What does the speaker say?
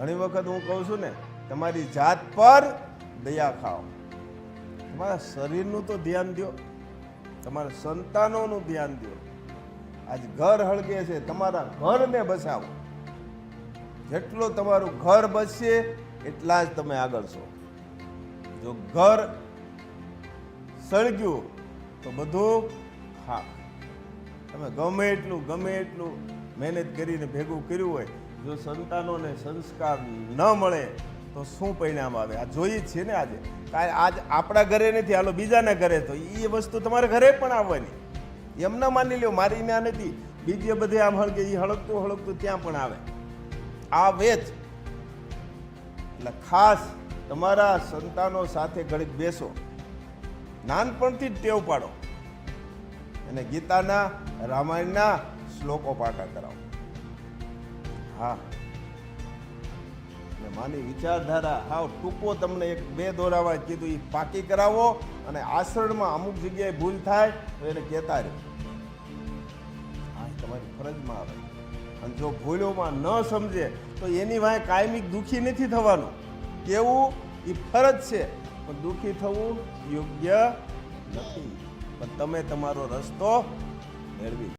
ઘણી વખત હું કહું છું ને, તમારી જાત પર દયા ખાઓ. તમારા શરીરનું તો ધ્યાન દો, તમારા સંતાનોનું ધ્યાન દો. આજ ઘર હળગે છે, તમારા ઘરને બચાવો જેટલું તમારું ઘર બચશે એટલા જ તમે આગળ છો. જો ઘર સળગ્યું, તો બધું હા તમે ગમે એટલું ગમે એટલું મહેનત કરીને ભેગું કર્યું હોય જો સંતાનોને સંસ્કાર ન મળે તો શું પરિણામ આવે? આ જોઈએ જ છે ને આજે. કાંઈ આજ આપણા ઘરે નથી, હાલો બીજાના ઘરે તો એ વસ્તુ તમારા ઘરે પણ આવવાની. એમ ના માની લ્યો, મારી ત્યાં નથી. બીજે બધે આમ હળગે એ હળગતું હળગતું ત્યાં પણ આવે. આ વેચ. એટલે ખાસ તમારા સંતાનો સાથે ઘડીક બેસો. નાનપણથી જ ટેવ પાડો. અને ગીતાના, રામાયણના શ્લોકો પાઠા કરાવો. હા. અને માની વિચારધારા, હાવ ટૂંકો તમને એક બે દોરાવા કીધું એ પાકી કરાવો અને આશ્રણમાં અમુક જગ્યાએ ભૂલ થાય તો એને કહેતા રહે. હા તમારી ફરજમાં આવે. અને જો ભૂલોમાં ન સમજે, તો એની વાંહે કાયમી દુઃખી નથી થવાનું. કેવું? એ ફરજ છે, પણ દુઃખી થવું યોગ્ય નથી. પણ તમે તમારો રસ્તો મેળવી